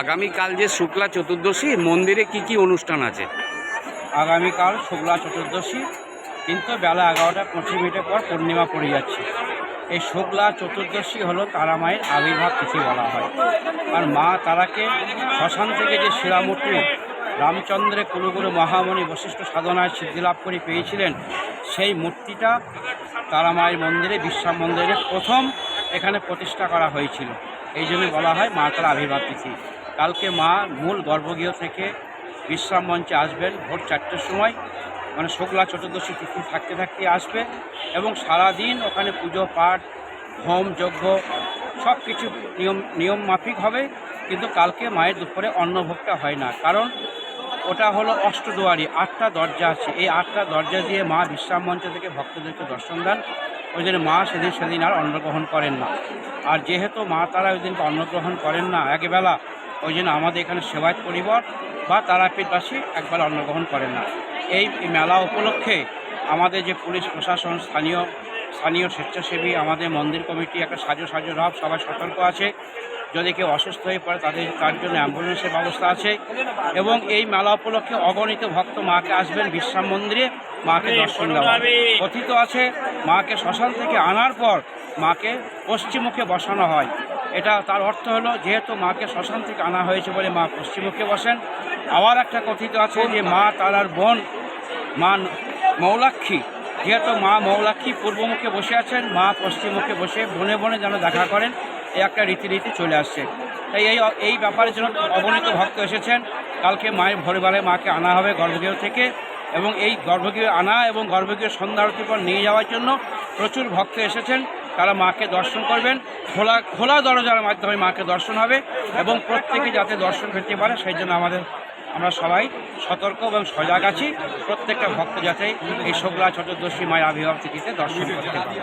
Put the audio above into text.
আগামীকাল যে শুক্লা চতুর্দশী, মন্দিরে কি কি অনুষ্ঠান আছে? আগামীকাল শুক্লা চতুর্দশী, কিন্তু বেলা এগারোটা পঁচিশ মিনিটের পর পূর্ণিমা পড়ে যাচ্ছে। এই শুক্লা চতুর্দশী হলো তারা মায়ের আবির্ভাব তিথি বলা হয়। আর মা তারাকে শ্মশান থেকে যে শিলামূর্তি রামচন্দ্রের কুলুগুরু মহামণি বশিষ্ঠ সাধনায় সিদ্ধিলাভ করে পেয়েছিলেন, সেই মূর্তিটা তারা মায়ের মন্দিরে, বিশ্রাম মন্দিরে প্রথম এখানে প্রতিষ্ঠা করা হয়েছিল। এই জন্য বলা হয় মা তারা আবির্ভাব তিথি। কালকে মা মূল গর্ভগৃহ থেকে বিশ্রাম মঞ্চে আসবেন ভোর চারটের সময়। মানে শুক্লা চতুর্দশী তিথি থাকতে থাকতে আসবে এবং সারাদিন ওখানে পুজো, পাঠ, হোম, যজ্ঞ সব কিছু নিয়ম নিয়ম মাফিক হবে। কিন্তু কালকে মায়ের দুপুরে অন্নভোগটা হয় না। কারণ ওটা হলো অষ্টদুয়ারি, আটটা দরজা আছে। এই আটটা দরজা দিয়ে মা বিশ্রাম মঞ্চ থেকে ভক্তদেরকে দর্শন দেন। ওই জন্য মা সেদিন সেদিন আর অন্নগ্রহণ করেন না। আর যেহেতু মা তারা ওই দিনকে অন্নগ্রহণ করেন না, একবেলা ওই জন্য আমাদের এখানে সেবায়ত পরিবার বা তারাপীঠবাসী একবেলা অন্নগ্রহণ করেন না। এই মেলা উপলক্ষে আমাদের যে পুলিশ প্রশাসন, স্থানীয় স্থানীয় স্বেচ্ছাসেবী, আমাদের মন্দির কমিটি একটা সাজো সাজো রব, সবাই সতর্ক আছে। যদি কেউ অসুস্থ হয়ে পড়ে তাদের, তার জন্য অ্যাম্বুলেন্সের ব্যবস্থা আছে। এবং এই মেলা উপলক্ষে অগণিত ভক্ত মাকে আসবেন বিশ্রাম মন্দিরে, মাকে দর্শন দেওয়া কথিত আছে, মাকে শ্মশান থেকে আনার পর মাকে পশ্চিমমুখে বসানো হয়। এটা তার অর্থ হলো, যেহেতু মাকে শ্মশান থেকে আনা হয়েছে বলে মা পশ্চিমমুখে বসেন, আবার একটা কথিত আছে যে মা তারার বোন মা মৌলাক্ষী। যেহেতু মা মৌলাক্ষী পূর্বমুখে বসে আছেন, মা পশ্চিমমুখে বসে বনে বনে যেন দেখা করেন, এই একটা রীতিরীতি চলে আসছে। তাই এই এই ব্যাপারের জন্য অবনীত ভক্ত এসেছেন, কালকে মায়ের ভোরবেলায় মাকে আনা হবে গর্ভগৃহ থেকে এবং এই গর্ভগৃহ আনা এবং গর্ভগৃহ সন্ধ্যা পর নিয়ে যাওয়ার জন্য প্রচুর ভক্ত এসেছেন। তারা মাকে দর্শন করবেন। খোলা খোলা দরজার মাধ্যমে মাকে দর্শন হবে এবং প্রত্যেকে যাতে দর্শন করতে পারে, সেই জন্য আমাদের, আমরা সবাই সতর্ক এবং সজাগ আছি। প্রত্যেকটা ভক্ত যাতে এই শোকলা চতুর্দশী মায়ের আবির্ভাব থেকে দর্শন করতে পারে।